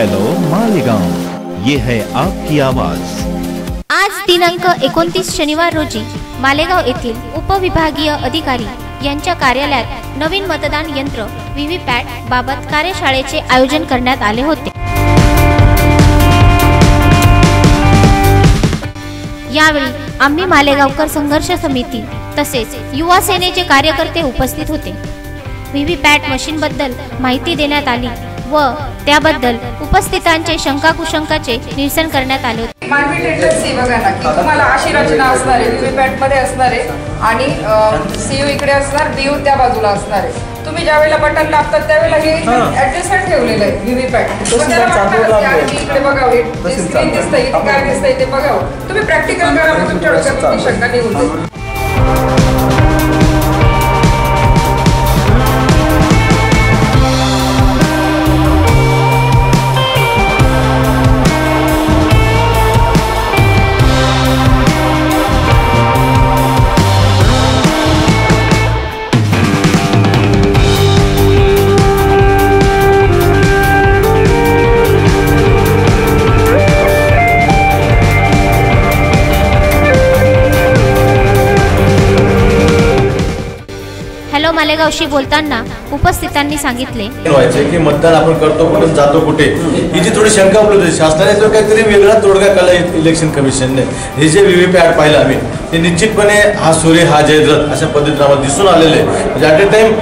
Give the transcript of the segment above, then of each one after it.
Hello Malegaon. ये है आपकी आवाज. आज दिनांक एकोणतीस शनिवार रोजी मालेगाव येथील उपविभागीय अधिकारी यांच्या कार्यालयात नवीन मतदान यंत्र व्हीव्हीपॅट बाबत कार्यशाळेचे आयोजन करण्यात आले होते. यावेळी आम्ही मालेगावकर संघर्ष समिती तसेच युवा सेनेचे कार्यकर्ते उपस्थित होते. व्हीव्हीपॅट मशीनबद्दल माहिती देण्यात आली. व त्याबद्दल उपस्थितांचे शंकाकुशंकाचे निरसन करण्यात आले होते. मानवी टेंडन्सी बघा ना की तुम्हाला अशी रचना असणार आहे. व्हीव्हीपॅटमध्ये असणार आहे आणि सीयू इकडे असणार डीयू त्या बाजूला असणार आहे. तुम्ही ज्या वेळेला बटन दाबतात त्यावेळेला हे ऍडजस्टमेंट ठेवलेलं आहे व्हीव्हीपॅट इकडे बघावं हे स्क्रीन दिसतंय इथे काय दिसतंय ते बघावं. तुम्ही प्रॅक्टिकल करा मग तुमच्या डोक्यात शंका निघून हॅलो मालेगावशी बोलताना उपस्थितांनी सांगितले. व्हायचे की मतदान आपण करतो कुठे जातो कुठे? ही जी थोडी शंका उपलब्ध आहे शासनाने तो काहीतरी वेगळा तोडगा केला इलेक्शन कमिशनने हे जे व्हीव्हीपॅट पाहिलं आम्ही ते निश्चितपणे हा सूर्य हा जयद्रथ अशा पद्धतीने आम्हाला दिसून आलेले म्हणजे ॲट अ टाइम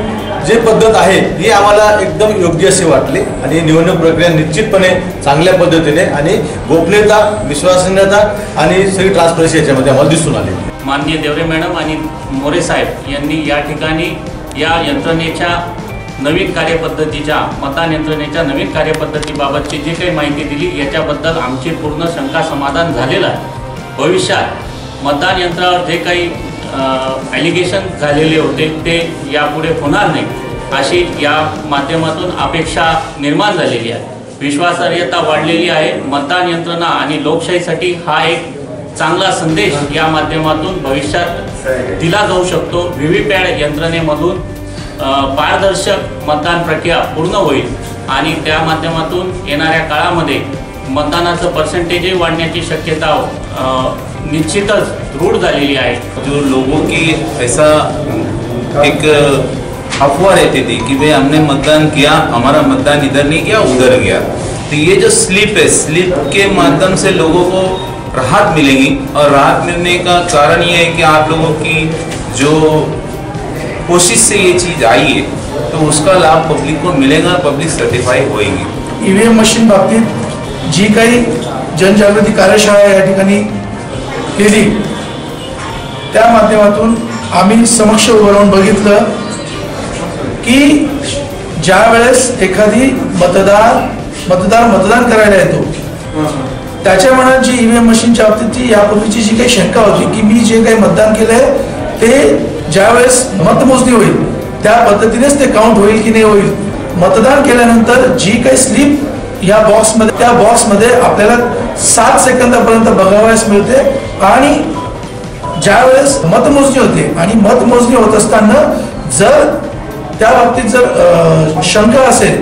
जे पद्धत आहे ही आम्हाला एकदम योग्य अशी वाटली. आणि निवडणूक प्रक्रिया निश्चितपणे चांगल्या पद्धतीने आणि गोपनीयता विश्वसनीयता आणि सगळी ट्रान्सपरन्सी याच्यामध्ये आम्हाला दिसून आली. माननीय देवरे मॅडम आणि मोरे साहेब यांनी या ठिकाणी या यंत्रणेच्या नवीन कार्यपद्धतीच्या मतदान यंत्रणेच्या नवीन कार्यपद्धतीबाबतची जी काही माहिती दिली याच्याबद्दल आमची पूर्ण शंका समाधान झालेलं आहे. भविष्यात मतदान यंत्रावर जे काही ॲलिगेशन झालेले होते ते यापुढे होणार नाही अशी या माध्यमातून अपेक्षा निर्माण झालेली आहे. विश्वासार्हता वाढलेली आहे मतदान यंत्रणा आणि लोकशाहीसाठी हा एक चांगला संदेश या माध्यमातून भविष्यात दिला जाऊ शकतो. व्ही व्ही पॅड यंत्रणेमधून पारदर्शक मतदान प्रक्रिया पूर्ण होईल आणि त्या माध्यमातून येणाऱ्या काळामध्ये मतदानाचं पर्सेंटेजही वाढण्याची शक्यता अ, निश्चितच दृढ झालेली आहे. जो लोगों की ऐसा एक अफवाह रहती थी कि भाई हमने मतदान किया हमारा मतदान इधर नहीं गया उधर गया। तो ये जो स्लिप है स्लिप के माध्यम से लोगों को राहत मिलेगी और राहत मिलने का कारण ये है कि आप लोगों की जो कोशिश से ये चीज़ आई है तो उसका लाभ पब्लिक को मिलेगा पब्लिक सर्टिफाई होएगी। ईवीएम मशीन बाबतीत जी काही जनजागृती कार्यशाळा या ठिकाणी केली त्या माध्यमातून आम्ही समक्ष उभं राहून बघितलं की ज्या वेळेस एखादी मतदार मतदार मतदान करायला येतो त्याच्या मनात जी ईव्हीएम मशीनच्या बाबतीतची यापूर्वीची जी काही शंका होती की मी जे काही मतदान केलंय ते ज्यावेळेस मतमोजणी होईल त्या पद्धतीनेच ते काउंट होईल की नाही होईल. मतदान केल्यानंतर जी काही स्लिप या बॉक्समध्ये त्या बॉक्समध्ये आपल्याला सात सेकंदापर्यंत बघावयास मिळते. आणि ज्यावेळेस मतमोजणी होते आणि मतमोजणी होत असताना जर त्या बाबतीत जर शंका असेल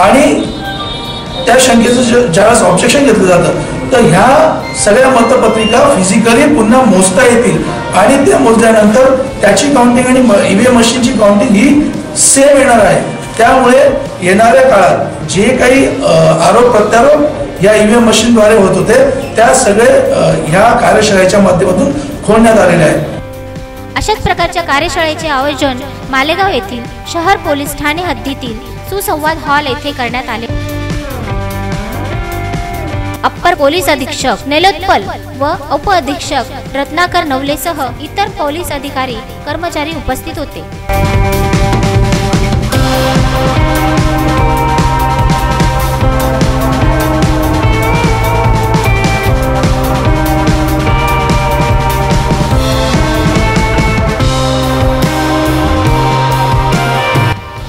आणि त्या शंकेचं ज्या ज्यावेळेस ऑब्जेक्शन घेतलं जातं तर ह्या सगळ्या मतपत्रिका फिजिकली पुन्हा मोजता येतील. आणि ते मोजल्यानंतर त्याची काउंटिंग आणि ईव्हीएम मशीनची काउंटिंग ही सेम येणार आहे. त्यामुळे येणाऱ्या काळात जे काही आरोप प्रत्यारोप या ईव्हीएम मशीनद्वारे होत होते त्या सगळे ह्या कार्यशाळेच्या माध्यमातून खोलण्यात आलेले आहेत. अशाच प्रकारच्या कार्यशाळेचे आयोजन मालेगाव येथील शहर पोलीस ठाणे हद्दीतील सुसंवाद हॉल येथे करण्यात आले. अप्पर पोलीस अधीक्षक नेलोत्पल व उप अधीक्षक रत्नाकर नवलेसह इतर पोलीस अधिकारी कर्मचारी उपस्थित होते.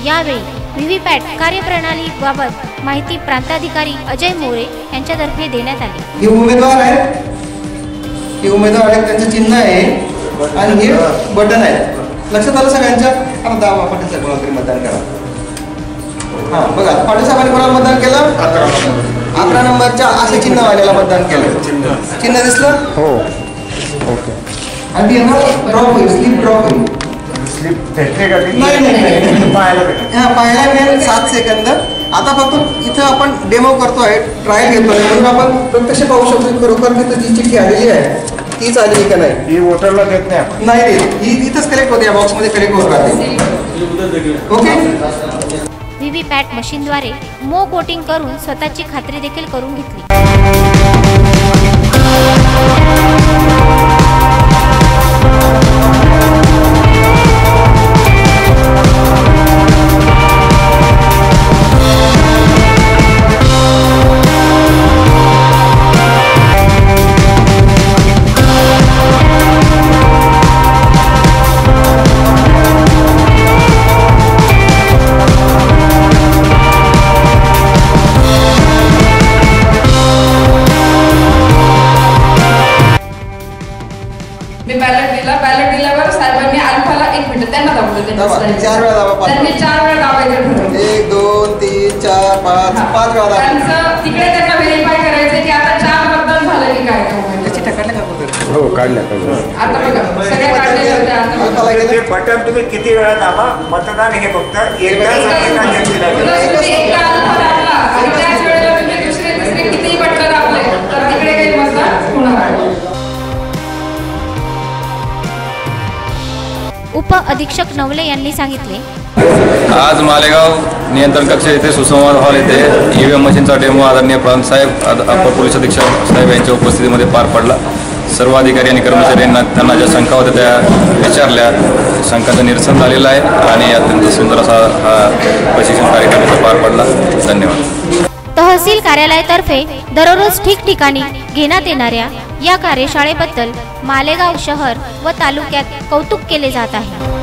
यावेळी व्हीव्हीपॅट कार्यप्रणालीबाबत माहिती प्रांताधिकारी अजय मोरे यांच्यातर्फे देण्यात आली. हे उमेदवार आहेत. हे उमेदवार आहेत. त्यांचं चिन्ह आहे. आणि हे बटन आहे. लक्षात आलं सगळ्यांच्या? आता दावा पाटील साहेब मतदान करा. बघा पाटील साहेबांनी कोणाला मतदान केलं? मतदानाच्या असे चिन्हवाल्याला मतदान केलं. चिन्ह. दिसलं? हो. ओके. आणि ती ना ड्रॉप होईल स्लिप ड्रॉप होईल. नाही, नाही, नाही. पाहायला हा मिळेल सात सेकंद आता फक्त इथं आपण डेमो करतोय ट्रायल घेतोय. म्हणून आपण प्रत्यक्ष पाहू शकतो खरोखर तिथं जी चिठ्ठी आलेली आहे तीच आलेली का नाही? ही वोटरला देत नाही ही इथंच कलेक्ट होते या बॉक्समध्ये कलेक्ट होत राहते. ओके? व्ही व्ही पॅट मशीनद्वारे मो कोटिंग करून स्वतःची खात्री देखील करून घेतली. अल्फाला ते बटन तुम्ही किती वेळा दाबा? मतदान हे फक्त एकदा आहे उप अधीक्षक नवले यांनी सांगितले. आज मालेगाव नियंत्रण कक्ष येथे सुसंवाद हॉल येथे ईव्हीएम मशीनचा डेमो आदरणीय प्रांत साहेब अप्पर पोलीस अधीक्षक साहेब यांच्या उपस्थितीमध्ये पार पडला. सर्व अधिकारी आणि कर्मचाऱ्यांना त्यांना ज्या शंका होत्या त्या विचारल्या. शंकाचं निरसन झालेलं आहे आणि अत्यंत सुंदर असा हा प्रशिक्षण कार्यक्रम पार पडला. धन्यवाद. तहसील कार्यालयातर्फे दररोज ठिकठिकाणी घेण्यात येणाऱ्या या कार्यशाळेबद्दल मालेगाव शहर व तालुक्यात कौतुक केले जात आहे.